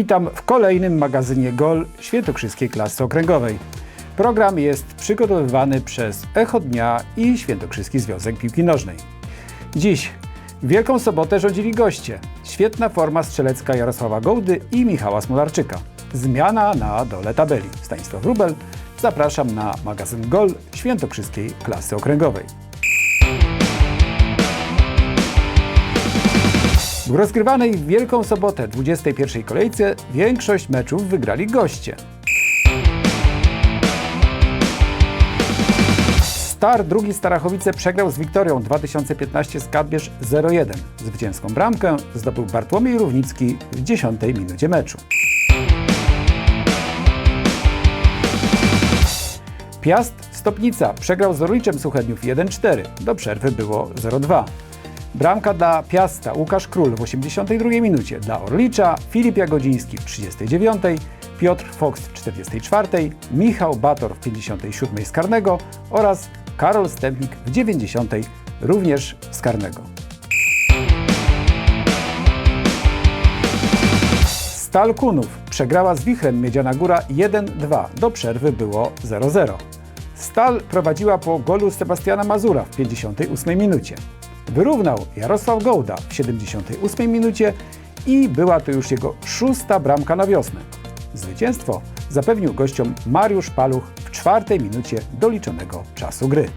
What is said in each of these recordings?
Witam w kolejnym magazynie GOL Świętokrzyskiej Klasy Okręgowej. Program jest przygotowywany przez Echo Dnia i Świętokrzyski Związek Piłki Nożnej. Dziś Wielką Sobotę rządzili goście. Świetna forma strzelecka Jarosława Gołdy i Michała Smolarczyka. Zmiana na dole tabeli. Stanisław Rubel. Zapraszam na magazyn GOL Świętokrzyskiej Klasy Okręgowej. W rozgrywanej w Wielką Sobotę 21 kolejce większość meczów wygrali goście. Star drugi Starachowice przegrał z Wiktorią 2015 Skadbierz 0-1. Zwycięską bramkę zdobył Bartłomiej Równicki w 10 minucie meczu. Piast Stopnica przegrał z Orliczem Suchedniów 1-4. Do przerwy było 0-2. Bramka dla Piasta Łukasz Król w 82 minucie, dla Orlicza Filip Jagodziński w 39, Piotr Fox w 44, Michał Bator w 57 z karnego oraz Karol Stępnik w 90 również z karnego. Stal Kunów przegrała z Wichrem Miedziana Góra 1-2. Do przerwy było 0-0. Stal prowadziła po golu Sebastiana Mazura w 58 minucie. Wyrównał Jarosław Gołda w 78 minucie i była to już jego szósta bramka na wiosnę. Zwycięstwo zapewnił gościom Mariusz Paluch w czwartej minucie doliczonego czasu gry.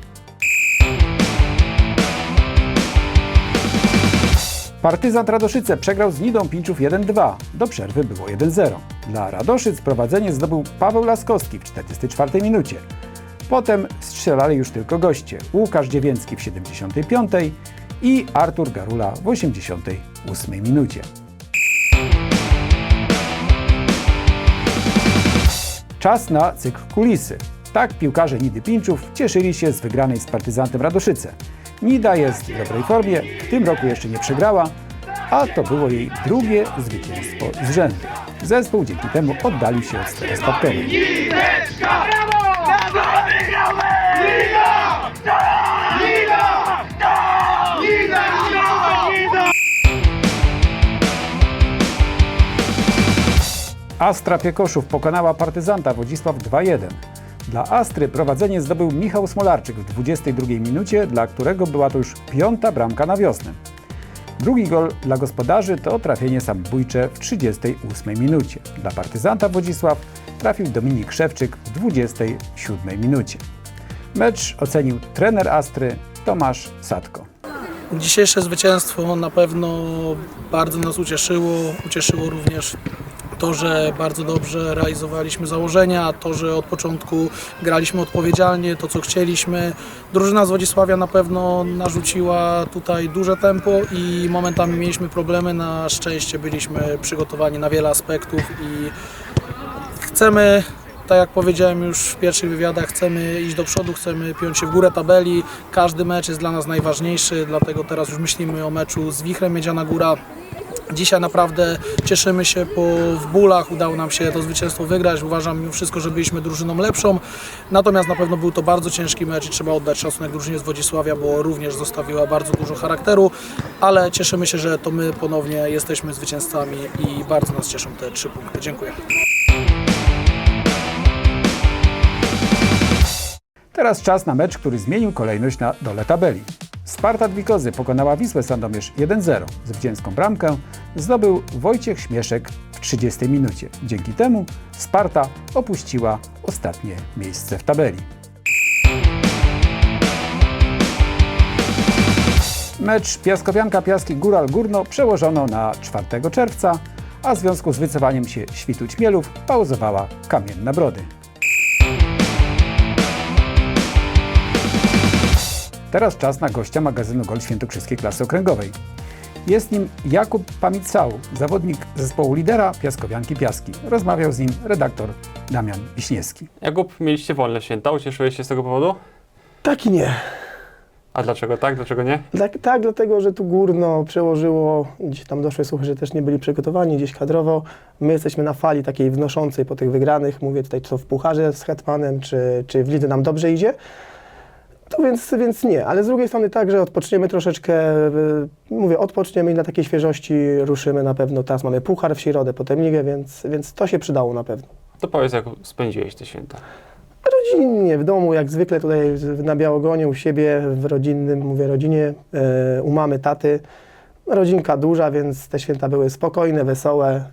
Partyzant Radoszyce przegrał z Nidą Pinczów 1-2. Do przerwy było 1-0. Dla Radoszyc prowadzenie zdobył Paweł Laskowski w 44 minucie. Potem strzelali już tylko goście. Łukasz Dziewięcki w 75 i Artur Garula w 88 minucie. Czas na cykl kulisy. Tak piłkarze Nidy Pinczów cieszyli się z wygranej z partyzantem Radoszyce. Nida jest w dobrej formie, w tym roku jeszcze nie przegrała, a to było jej drugie zwycięstwo z rzędu. Zespół dzięki temu oddalił się od strefy spadkowej. Astra Piekoszów pokonała partyzanta Wodzisław 2-1. Dla Astry prowadzenie zdobył Michał Smolarczyk w 22 minucie, dla którego była to już piąta bramka na wiosnę. Drugi gol dla gospodarzy to trafienie samobójcze w 38 minucie. Dla partyzanta Wodzisław trafił Dominik Szewczyk w 27 minucie. Mecz ocenił trener Astry Tomasz Sadko. Dzisiejsze zwycięstwo na pewno bardzo nas ucieszyło. Ucieszyło również to, że bardzo dobrze realizowaliśmy założenia, to, że od początku graliśmy odpowiedzialnie, to co chcieliśmy. Drużyna z Wodzisławia na pewno narzuciła tutaj duże tempo i momentami mieliśmy problemy. Na szczęście byliśmy przygotowani na wiele aspektów i chcemy, tak jak powiedziałem już w pierwszych wywiadach, chcemy iść do przodu, chcemy piąć się w górę tabeli. Każdy mecz jest dla nas najważniejszy, dlatego teraz już myślimy o meczu z Wichrem Miedziana Góra. Dzisiaj naprawdę cieszymy się, bo w bólach udało nam się to zwycięstwo wygrać. Uważam mimo wszystko, że byliśmy drużyną lepszą. Natomiast na pewno był to bardzo ciężki mecz i trzeba oddać szacunek drużynie z Wodzisławia, bo również zostawiła bardzo dużo charakteru. Ale cieszymy się, że to my ponownie jesteśmy zwycięzcami i bardzo nas cieszą te trzy punkty. Dziękuję. Teraz czas na mecz, który zmienił kolejność na dole tabeli. Sparta Dwikozy pokonała Wisłę Sandomierz 1-0. Zwycięską bramkę zdobył Wojciech Śmieszek w 30 minucie. Dzięki temu Sparta opuściła ostatnie miejsce w tabeli. Mecz Piaskowianka Piaski Góral Górno przełożono na 4 czerwca, a w związku z wycofaniem się Świtu Ćmielów pauzowała Kamienna Brody. Teraz czas na gościa magazynu Gol Świętokrzyskiej Klasy Okręgowej. Jest nim Jakub Pamicał, zawodnik zespołu lidera Piaskowianki Piaski. Rozmawiał z nim redaktor Damian Wiśniewski. Jakub, mieliście wolne święta, ucieszyłeś się z tego powodu? Tak i nie. A dlaczego tak, dlaczego nie? Tak, tak, dlatego że tu górno przełożyło, gdzieś tam doszły słuchy, że też nie byli przygotowani gdzieś kadrowo. My jesteśmy na fali takiej wnoszącej po tych wygranych. Mówię tutaj, co w Pucharze z Hetmanem, czy, czy w lidze nam dobrze idzie. To więc, więc nie, ale z drugiej strony tak, że odpoczniemy troszeczkę, y, mówię, odpoczniemy i na takiej świeżości ruszymy na pewno. Teraz mamy puchar w środę, potem ligę, więc, więc to się przydało na pewno. To powiedz, jak spędziłeś te święta. Rodzinnie, w domu, jak zwykle tutaj na Białogonie, u siebie, w rodzinnym, mówię rodzinie, e, u mamy, taty. Rodzinka duża, więc te święta były spokojne, wesołe e,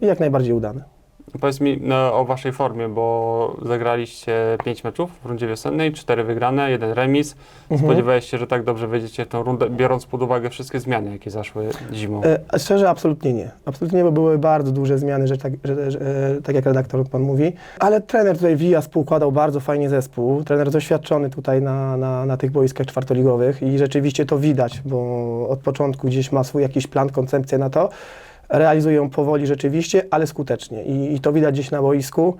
i jak najbardziej udane. Powiedz mi no, o waszej formie, bo zagraliście 5 meczów w rundzie wiosennej, 4 wygrane, jeden remis. Mhm. Spodziewałeś się, że tak dobrze wejdziecie w tą rundę, biorąc pod uwagę wszystkie zmiany, jakie zaszły zimą. E, szczerze, absolutnie nie. Absolutnie nie, bo były bardzo duże zmiany, że tak, że, że, e, tak jak redaktor pan mówi. Ale trener tutaj Wija współkładał bardzo fajnie zespół. Trener doświadczony tutaj na, na, na tych boiskach czwartoligowych i rzeczywiście to widać, bo od początku gdzieś ma swój jakiś plan, koncepcję na to. Realizują powoli rzeczywiście, ale skutecznie i, i to widać gdzieś na boisku.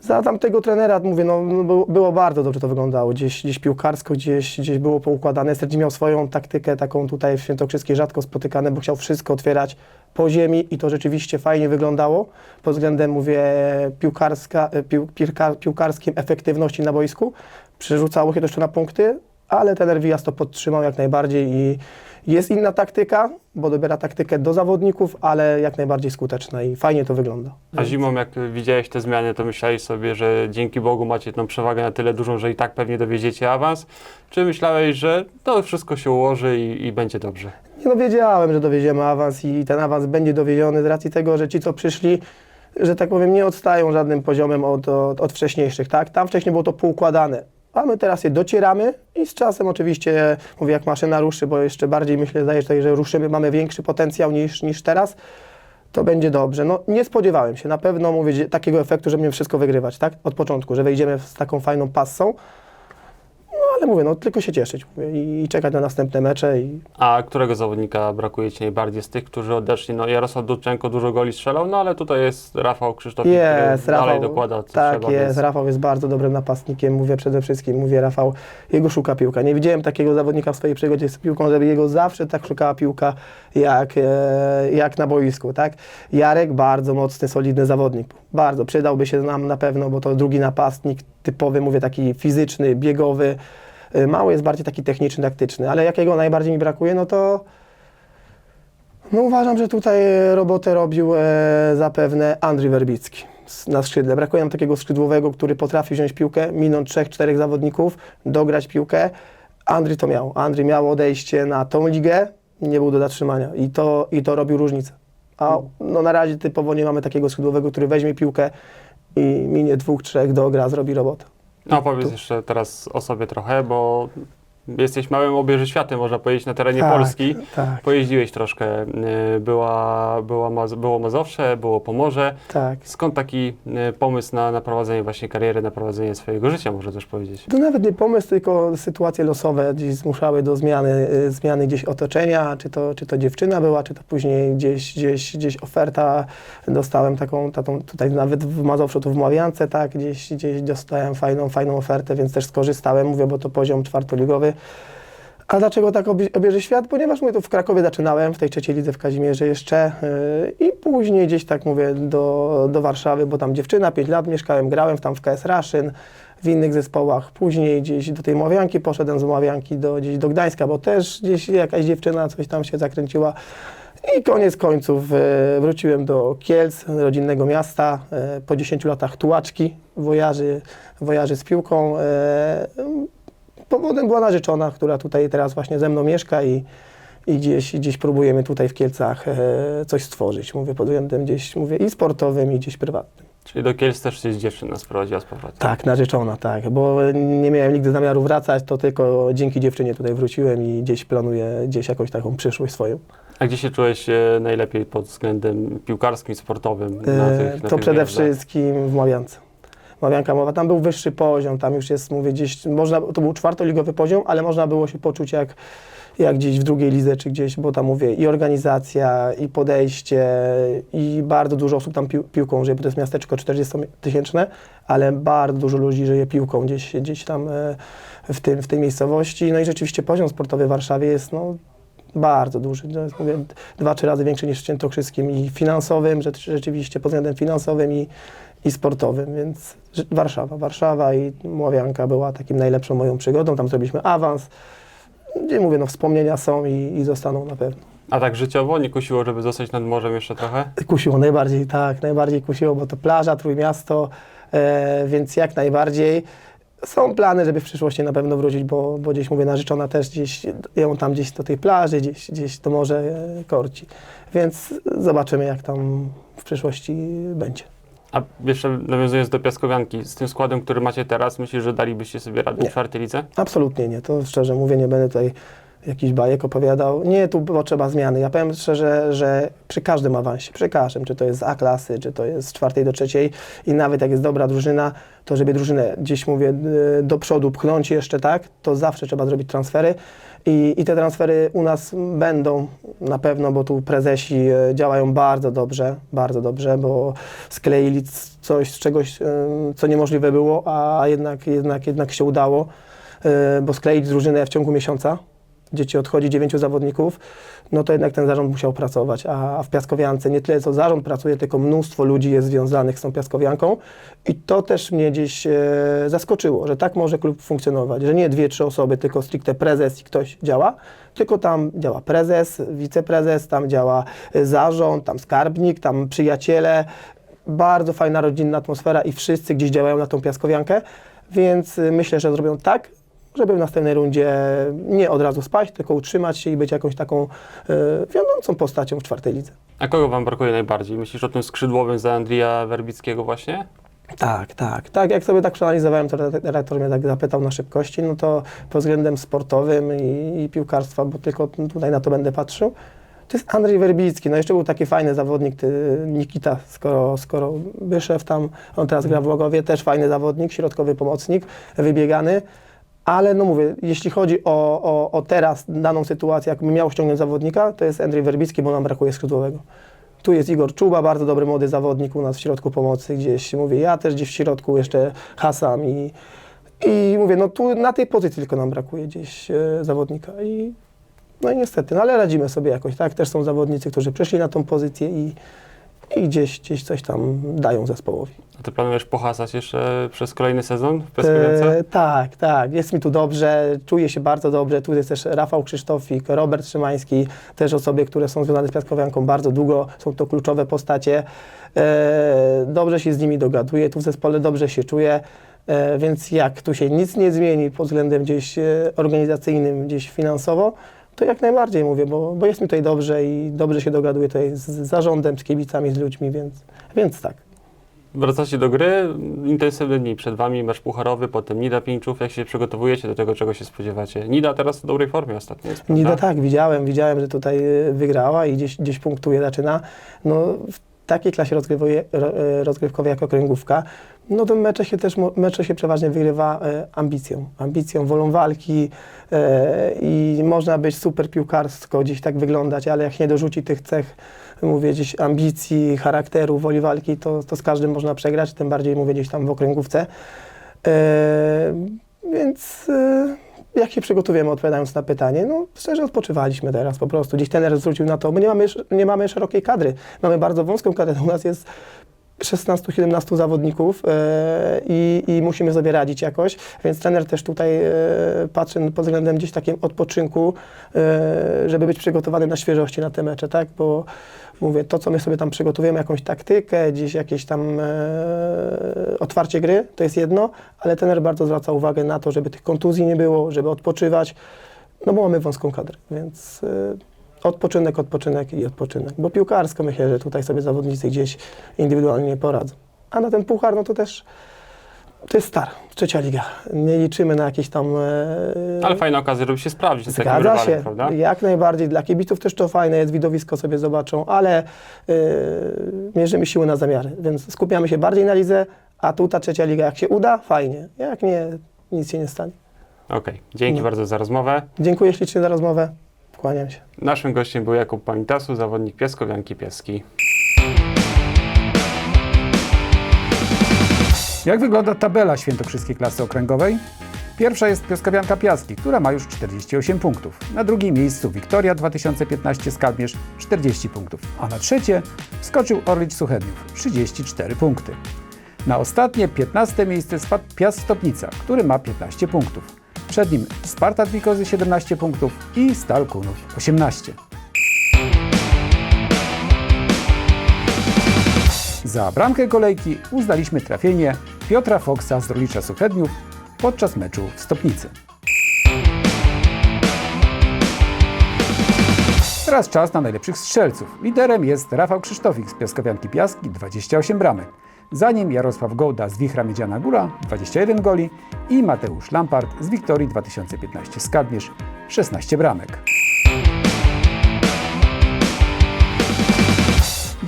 Za tamtego trenera, mówię, no, no było, było bardzo dobrze to wyglądało. Gdzieś, gdzieś piłkarsko, gdzieś, gdzieś było poukładane. Sterdzi miał swoją taktykę, taką tutaj w Świętokrzyskiej rzadko spotykane, bo chciał wszystko otwierać po ziemi i to rzeczywiście fajnie wyglądało pod względem, mówię, piłkarska, e, pił, piłka, piłkarskim efektywności na boisku. Przerzucało się to jeszcze na punkty, ale trener Wijas to podtrzymał jak najbardziej i jest inna taktyka, bo dobiera taktykę do zawodników, ale jak najbardziej skuteczna i fajnie to wygląda. A zimą, jak widziałeś te zmiany, to myślałeś sobie, że dzięki Bogu macie tą przewagę na tyle dużą, że i tak pewnie dowiedziecie awans? Czy myślałeś, że to wszystko się ułoży i, i będzie dobrze? Nie no, wiedziałem, że dowieziemy awans i ten awans będzie dowieziony z racji tego, że ci, co przyszli, że tak powiem, nie odstają żadnym poziomem od, od, od wcześniejszych, tak? Tam wcześniej było to poukładane, a my teraz je docieramy i z czasem oczywiście, mówię, jak maszyna ruszy, bo jeszcze bardziej myślę, zdaje się, że ruszymy, mamy większy potencjał niż, niż teraz, to będzie dobrze. No nie spodziewałem się, na pewno mówię, takiego efektu, że będziemy wszystko wygrywać, tak? Od początku, że wejdziemy z taką fajną passą, mówię, no tylko się cieszyć mówię, i, i czekać na następne mecze i A którego zawodnika brakuje Ci najbardziej z tych, którzy odeszli? No Jarosław Dudczenko dużo goli strzelał, no ale tutaj jest Rafał Krzysztof, Jest, który dalej Rafał. dokłada co Tak trzeba. jest, więc- Rafał jest bardzo dobrym napastnikiem, mówię przede wszystkim, mówię Rafał, jego szuka piłka. Nie widziałem takiego zawodnika w swojej przygodzie z piłką, żeby jego zawsze tak szukała piłka jak, e, jak na boisku, tak? Jarek bardzo mocny, solidny zawodnik, bardzo, przydałby się nam na pewno, bo to drugi napastnik, typowy, mówię taki fizyczny, biegowy, Mały jest bardziej taki techniczny, taktyczny, ale jakiego najbardziej mi brakuje, no to no uważam, że tutaj robotę robił e, zapewne Andrzej Werbicki na skrzydle. Brakuje nam takiego skrzydłowego, który potrafi wziąć piłkę, minąć trzech, czterech zawodników, dograć piłkę. Andrzej to miał. Andrzej miał odejście na tą ligę, nie był do zatrzymania i to, i to robił różnicę. A no, na razie typowo nie mamy takiego skrzydłowego, który weźmie piłkę i minie dwóch, trzech, dogra, zrobi robotę. No powiedz jeszcze teraz o sobie trochę, bo jesteś małym obieżyświatem, można powiedzieć, na terenie Tak, Polski. Tak, Pojeździłeś troszkę, y, była, była, Maz- było Mazowsze, było Pomorze. tak. Skąd taki y, pomysł na, na prowadzenie właśnie kariery, na prowadzenie swojego życia, można też powiedzieć? To nawet nie pomysł, tylko sytuacje losowe gdzieś zmuszały do zmiany, y, zmiany gdzieś otoczenia, czy to, czy to dziewczyna była, czy to później gdzieś, gdzieś, gdzieś oferta. Dostałem taką, taką tutaj nawet w Mazowszu, tu w Mławiance, tak, gdzieś, gdzieś dostałem fajną, fajną ofertę, więc też skorzystałem, mówię, bo to poziom czwartoligowy. A dlaczego tak obie- obieży świat? Ponieważ mówię, tu w Krakowie zaczynałem, w tej trzeciej lidze w Kazimierze jeszcze yy, i później gdzieś tak mówię do, do Warszawy, bo tam dziewczyna, 5 lat mieszkałem, grałem tam w KS Raszyn, w innych zespołach. Później gdzieś do tej Mławianki poszedłem z Mławianki do, gdzieś do Gdańska, bo też gdzieś jakaś dziewczyna coś tam się zakręciła. I koniec końców e, wróciłem do Kielc, rodzinnego miasta, e, po 10 latach tułaczki, wojarzy, wojarzy z piłką. Powodem była narzeczona, która tutaj teraz właśnie ze mną mieszka i, i gdzieś, gdzieś próbujemy tutaj w Kielcach e, coś stworzyć. Mówię pod względem gdzieś, mówię i sportowym, i gdzieś prywatnym. Czyli do Kielc też gdzieś dziewczyna sprowadziła z powrotem. Tak, narzeczona, tak, bo nie miałem nigdy zamiaru wracać, to tylko dzięki dziewczynie tutaj wróciłem i gdzieś planuję gdzieś jakąś taką przyszłość swoją. A gdzie się czułeś e, najlepiej pod względem piłkarskim, sportowym? Na E, tych, na to tych przede gwiazdach? wszystkim w Mławiance. Mławianka Mowa, tam był wyższy poziom, tam już jest, mówię, gdzieś, można, to był czwartoligowy poziom, ale można było się poczuć jak, jak gdzieś w drugiej lidze, czy gdzieś, bo tam mówię, i organizacja, i podejście, i bardzo dużo osób tam pił, piłką żyje, bo to jest miasteczko 40-tysięczne, ale bardzo dużo ludzi żyje piłką gdzieś, gdzieś tam e, w, tym, w tej miejscowości. No i rzeczywiście poziom sportowy w Warszawie jest, no, bardzo duży. Jest, mówię, dwa, trzy razy większy niż w Świętokrzyskim i finansowym, rzecz- rzeczywiście pod względem finansowym i, i sportowym, więc Warszawa. Warszawa i Mławianka była takim najlepszą moją przygodą. Tam zrobiliśmy awans, gdzie mówię, no wspomnienia są i, i zostaną na pewno. A tak życiowo nie kusiło, żeby zostać nad morzem jeszcze trochę? Kusiło najbardziej, tak, najbardziej kusiło, bo to plaża, Trójmiasto, e, więc jak najbardziej. Są plany, żeby w przyszłości na pewno wrócić, bo, bo gdzieś mówię, narzeczona też gdzieś, ją tam gdzieś do tej plaży, gdzieś, gdzieś to morze korci. Więc zobaczymy, jak tam w przyszłości będzie. A jeszcze nawiązując do Piaskowianki, z tym składem, który macie teraz, myślisz, że dalibyście sobie radę Nie. w czwartej lidze? Absolutnie nie, to szczerze mówię, nie będę tutaj jakiś bajek opowiadał. Nie, tu potrzeba zmiany. Ja powiem szczerze, że przy każdym awansie, przy każdym, czy to jest z A klasy, czy to jest z czwartej do trzeciej i nawet jak jest dobra drużyna, to żeby drużynę gdzieś mówię y, do przodu pchnąć jeszcze tak, to zawsze trzeba zrobić transfery. I, I te transfery u nas będą na pewno, bo tu prezesi e, działają bardzo dobrze, bardzo dobrze, bo skleili coś z czegoś, e, co niemożliwe było, a jednak, jednak, jednak się udało, e, bo skleić drużynę w ciągu miesiąca, gdzie ci odchodzi dziewięciu zawodników, no to jednak ten zarząd musiał pracować, a w Piaskowiance nie tyle co zarząd pracuje, tylko mnóstwo ludzi jest związanych z tą Piaskowianką. I to też mnie gdzieś e, zaskoczyło, że tak może klub funkcjonować, że nie dwie, trzy osoby, tylko stricte prezes i ktoś działa, tylko tam działa prezes, wiceprezes, tam działa e, zarząd, tam skarbnik, tam przyjaciele, bardzo fajna rodzinna atmosfera i wszyscy gdzieś działają na tą Piaskowiankę, więc y, myślę, że zrobią tak, żeby w następnej rundzie nie od razu spaść, tylko utrzymać się i być jakąś taką e, wiodącą postacią w czwartej lidze. A kogo wam brakuje najbardziej? Myślisz o tym skrzydłowym za Andrija Werbickiego właśnie? Tak, tak. Tak, jak sobie tak przeanalizowałem, to redaktor mnie tak zapytał na szybkości, no to pod względem sportowym i, i piłkarstwa, bo tylko tutaj na to będę patrzył, to jest Andrzej Werbicki. No jeszcze był taki fajny zawodnik, ty, Nikita, skoro, skoro Byszew tam, on teraz gra w Łogowie, też fajny zawodnik, środkowy pomocnik, wybiegany. Ale no mówię, jeśli chodzi o, o, o teraz, daną sytuację, jakbym miał ściągnąć zawodnika, to jest Andrzej Werbicki, bo nam brakuje skrzydłowego. Tu jest Igor Czuba, bardzo dobry młody zawodnik u nas w środku pomocy gdzieś. Mówię, ja też gdzieś w środku jeszcze hasam i, i mówię, no tu na tej pozycji tylko nam brakuje gdzieś e, zawodnika i no i niestety, no ale radzimy sobie jakoś, tak? Też są zawodnicy, którzy przyszli na tą pozycję i, i gdzieś, gdzieś coś tam dają zespołowi. A ty planujesz pohasać jeszcze przez kolejny sezon w? E, tak, tak. Jest mi tu dobrze, czuję się bardzo dobrze. Tu jest też Rafał Krzysztofik, Robert Szymański, też osoby, które są związane z Piaskowianką bardzo długo. Są to kluczowe postacie. E, dobrze się z nimi dogaduję, tu w zespole dobrze się czuję. E, więc jak tu się nic nie zmieni pod względem gdzieś e, organizacyjnym, gdzieś finansowo, to jak najbardziej mówię, bo, bo jest mi tutaj dobrze i dobrze się dogaduję tutaj z zarządem, z kibicami, z ludźmi, więc, więc tak. Wracacie do gry, intensywne dni przed wami, mecz pucharowy, potem Nida Pińczów. Jak się przygotowujecie do tego, czego się spodziewacie? Nida teraz w dobrej formie ostatnio jest, prawda? Nida tak, widziałem, widziałem, że tutaj y, wygrała i gdzieś, gdzieś punktuje, zaczyna. No, takiej klasie y, rozgrywkowej jak okręgówka, no to mecze się też mecze się przeważnie wygrywa e, ambicją, ambicją, wolą walki e, i można być super piłkarsko, gdzieś tak wyglądać, ale jak nie dorzuci tych cech, mówię gdzieś ambicji, charakteru, woli walki, to, to z każdym można przegrać, tym bardziej mówię gdzieś tam w okręgówce. E, więc e, jak się przygotowujemy, odpowiadając na pytanie, no szczerze odpoczywaliśmy teraz po prostu. Gdzieś trener zwrócił na to, my nie mamy, nie mamy szerokiej kadry, mamy bardzo wąską kadrę, u nas jest 16-17 zawodników e, i, i musimy sobie radzić jakoś, więc trener też tutaj e, patrzy pod względem gdzieś takim odpoczynku, e, żeby być przygotowany na świeżości na te mecze, tak, bo mówię, to co my sobie tam przygotowujemy, jakąś taktykę, gdzieś jakieś tam e, otwarcie gry, to jest jedno, ale trener bardzo zwraca uwagę na to, żeby tych kontuzji nie było, żeby odpoczywać, no bo mamy wąską kadrę, więc e, odpoczynek, odpoczynek i odpoczynek. Bo piłkarsko myślę, że tutaj sobie zawodnicy gdzieś indywidualnie poradzą. A na ten puchar, no to też to jest star, trzecia liga. Nie liczymy na jakieś tam... E, Ale fajna okazja, żeby się sprawdzić z takim Zgadza rywalem, się, prawda? jak najbardziej. Dla kibiców też to fajne jest, widowisko sobie zobaczą, ale e, mierzymy siły na zamiary, więc skupiamy się bardziej na lidze, a tu ta trzecia liga, jak się uda, fajnie. Jak nie, nic się nie stanie. Okej, dzięki No. bardzo za rozmowę. Dziękuję ślicznie za rozmowę. Kłaniam się. Naszym gościem był Jakub Pamitasu, zawodnik Piaskowianki Pieski. Jak wygląda tabela świętokrzyskiej klasy okręgowej? Pierwsza jest Pioskowianka Piaski, która ma już 48 punktów. Na drugim miejscu Wiktoria 2015 Skalmierz 40 punktów, a na trzecie wskoczył Orlicz Suchedniów 34 punkty. Na ostatnie 15 miejsce spadł Piast Stopnica, który ma 15 punktów. Przed nim Sparta Twikozy 17 punktów i Stal Kunów 18. Za bramkę kolejki uznaliśmy trafienie Piotra Foksa z Rolicza Suchedniów podczas meczu w Stopnicy. Teraz czas na najlepszych strzelców. Liderem jest Rafał Krzysztofik z Piaskowianki Piaski, 28 bramek. Za nim Jarosław Gołda z Wichra Miedziana Góra, 21 goli i Mateusz Lampart z Wiktorii 2015 Skadmierz, 16 bramek.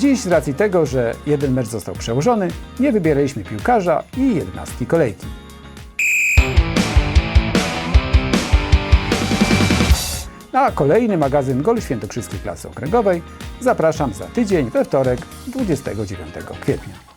Dziś z racji tego, że jeden mecz został przełożony, nie wybieraliśmy piłkarza i jedenastki kolejki. Na kolejny magazyn Gol Świętokrzyskiej Klasy Okręgowej zapraszam za tydzień we wtorek 29 kwietnia.